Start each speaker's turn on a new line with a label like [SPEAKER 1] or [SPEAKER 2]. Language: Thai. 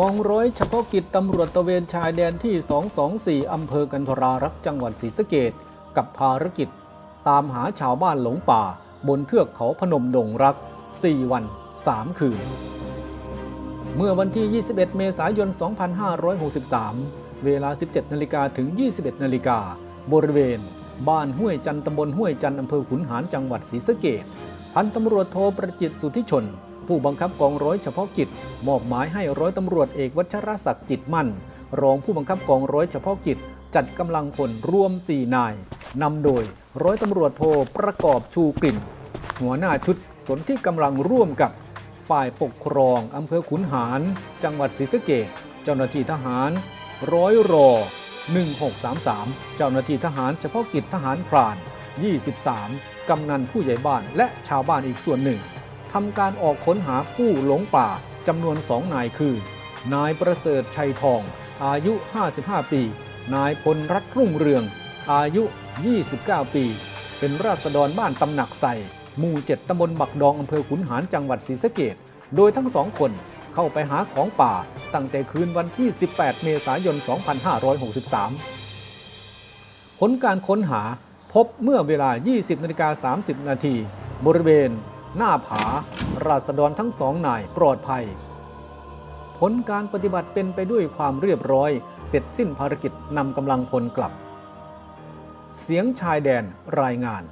[SPEAKER 1] กองร้อยเฉพาะกิจตำรวจตะเวนชายแดนที่ 224 อำเภอกันทรารักจังหวัดศรีสะเกดกับภารกิจ ตามหาชาวบ้านหลงป่า บนเทือกเขาพนมดงรัก 4 วัน 3 คืน เมื่อวันที่ 21 เมษายน 2563 เวลา 17 นาฬิกาถึง 21 นาฬิกาบริเวณ บ้านห้วยจันตำบลห้วยจันอำเภอขุนหารจังหวัดศรีสะเกดพันตำรวจโทประจิตสุทธิชน ผู้บังคับกองร้อยเฉพาะกิจ มอบหมายให้ร้อยตำรวจเอกวัชรศักดิ์จิตมั่น รองผู้บังคับกองร้อยเฉพาะกิจ จัดกำลังพลรวม 4 นายนำโดยร้อยตำรวจโทประกอบชูกลิ่น หัวหน้าชุดสนที่กำลังร่วมกับฝ่ายปกครองอำเภอขุนหาร จังหวัดศรีสะเกษเจ้าหน้าที่ทหาร ร้อยรอ 1633 เจ้าหน้าที่ทหารเฉพาะกิจทหารพราน 23 กำนันผู้ใหญ่บ้านและชาวบ้านอีกส่วนหนึ่งทำการออกค้นหาผู้หลงป่าจำนวนสองนายคือ นายประเสริฐชัยทอง อายุ 55 ปี นายพลรัตนรุ่งเรือง อายุ 29 ปี เป็นราษฎรบ้านตำหนักใส่หมู่เจ็ดตำบลบักดองอำเภอขุนหารจังหวัดศรีสะเกดโดยทั้งสองคน เข้าไปหาของป่า ตั้งแต่คืนวันที่ 18 เมษายน 2563 ผลการค้นหาพบเมื่อเวลา 20นาฬิกา30 นาทีบริเวณ หน้าผา ราษฎรทั้งสองนายปลอดภัย ผลการปฏิบัติเป็นไปด้วยความเรียบร้อย เสร็จสิ้นภารกิจนำกำลังพลกลับ เสียงชายแดนรายงาน